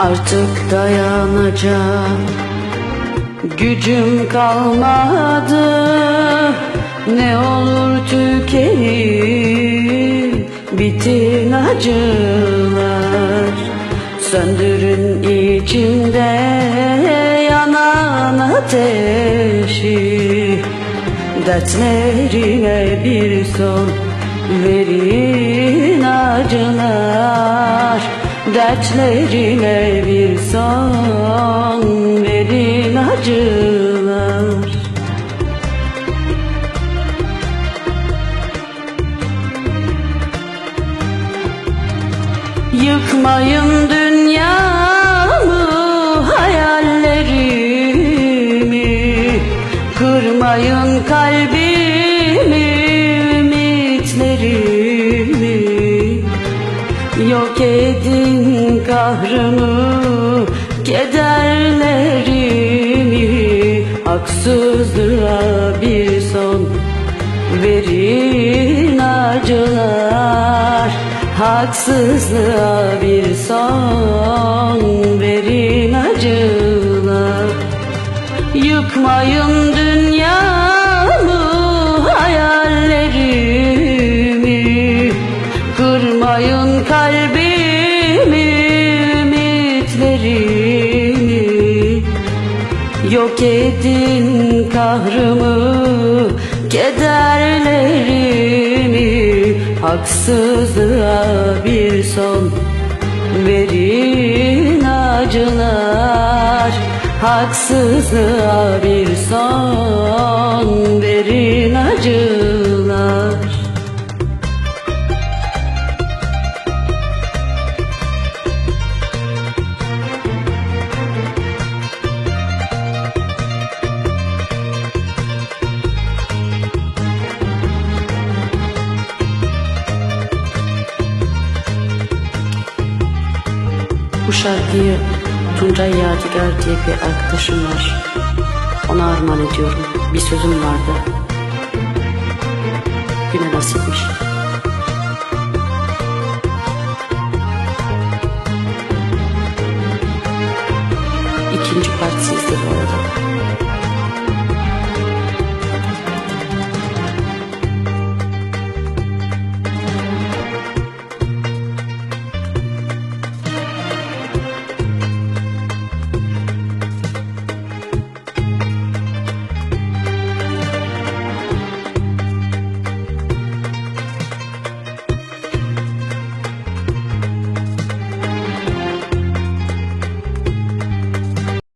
Artık dayanacak. Gücüm kalmadı. Ne olur tükenin bitin acılar. Söndürün içimde yanan ateşi. Dertlerime bir son verin acılar Dertlerime bir son verin acılar. Yıkmayın dünyamı, hayallerimi. Kırmayın kalbimi, ümitlerimi Yok edin kahrımı, kederlerimi. Haksızlığa bir son verin acılar. Haksızlığa bir son Yok edin kahrımı, kederlerimi. Haksızlığa bir son verin acılar. Haksızlığa bir son verin acılar Bu şarkıyı Tuncay Yadigar diye bir arkadaşım var. Ona armağan ediyorum. Bir sözüm vardı. Güne nasipmiş. İkinci part sizde bu arada.